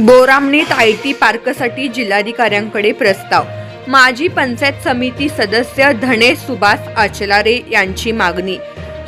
Boramani I T पार्कसाठी जिल्हाधिकाऱ्यांकडे प्रस्ताव. माजी पंचायत समिती सदस्य धनेश सुभाष आचलारे यांची मागणी.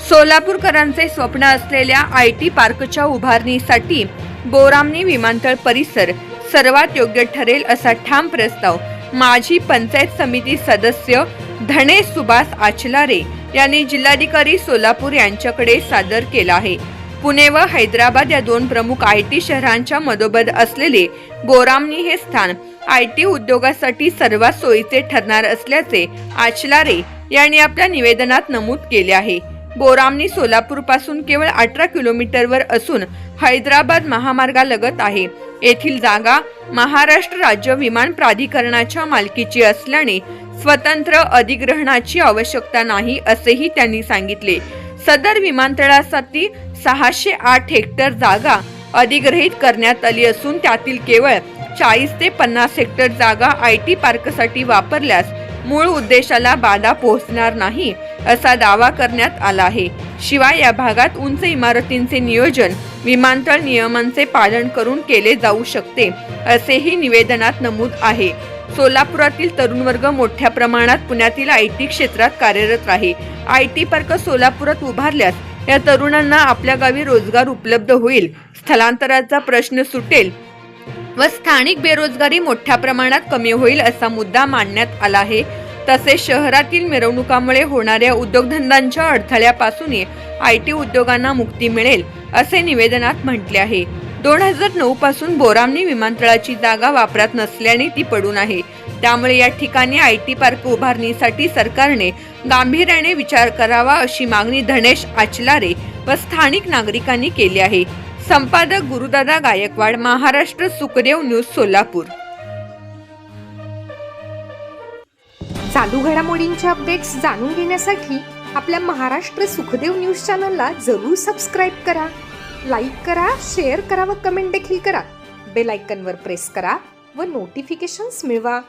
सोलापूरकरांचे स्वप्न असलेल्या आय टी पार्कच्या उभारणीसाठी बोरामणी विमानतळ परिसर सर्वात योग्य ठरेल असा ठाम प्रस्ताव माजी पंचायत समिती सदस्य धनेश सुभाष आचलारे यांनी जिल्हाधिकारी सोलापूर यांच्याकडे सादर केला आहे. पुणे व हैदराबाद या दोन प्रमुख आय टी शहरांच्या मधोमध असलेले बोरामनी हे स्थान आय टी उद्योगासाठी सर्वात सोयीचे ठरणार असल्याचे आचलारे यांनी आपल्या निवेदनात नमूद केले आहे. बोरामनी सोलापूरपासून केवळ अठरा किलोमीटरवर असून हैदराबाद महामार्गालगत आहे. येथील जागा महाराष्ट्र राज्य विमान प्राधिकरणाच्या मालकीची असल्याने स्वतंत्र अधिग्रहणाची आवश्यकता नाही असेही त्यांनी सांगितले. सदर विमानतळासाठी सहाशे आठ हेक्टर जागा अधिग्रहित करण्यात आली असून त्यातील केवळ चाळीस ते पन्नास हेक्टर जागा आय टी पार्कसाठी वापरल्यास मूळ उद्देशाला बाधा पोहोचणार नाही असा दावा करण्यात आला आहे. शिवाय या भागात उंच इमारतींचे नियोजन विमानतळ नियमांचे पालन करून केले जाऊ शकते असेही निवेदनात नमूद आहे. सोलापुरातील तरुण वर्ग मोठ्या प्रमाणात पुण्यातील आय टी क्षेत्रात कार्यरत आहे. आय टी पार्क सोलापुरात उभारल्यास या तरुणांना आपल्या गावी रोजगार उपलब्ध होईल. स्थलांतराचा प्रश्न सुटेल व स्थानिक बेरोजगारी मोठ्या प्रमाणात कमी होईल असा मुद्दा मांडण्यात आला आहे. तसेच शहरातील मिरवणुकामुळे होणाऱ्या उद्योगधंद्यांच्या अडथळ्यापासूनही आय टी उद्योगांना मुक्ती मिळेल असे निवेदनात म्हटले आहे. दोन हजार नऊ पासून बोरामणी विमानतळाची जागा वापरात नसल्याने ती पडून आहे. त्यामुळे या ठिकाणी आय टी पार्क उभारणीसाठी सरकारने गांभीर्याने विचार करावा अशी मागणी धनेश आचलारे व स्थानिक नागरिकांनी केली आहे. संपादक गुरुदादा गायकवाड महाराष्ट्र सुखदेव न्यूज सोलापूर. चालू घडामोडींचे अपडेट्स जाणून घेण्यासाठी आपल्या महाराष्ट्र सुखदेव न्यूज चॅनलला जरूर सबस्क्राईब करा लाईक करा शेअर करा व कमेंट देखील करा. बेल आयकनवर प्रेस करा व नोटिफिकेशन्स मिळवा.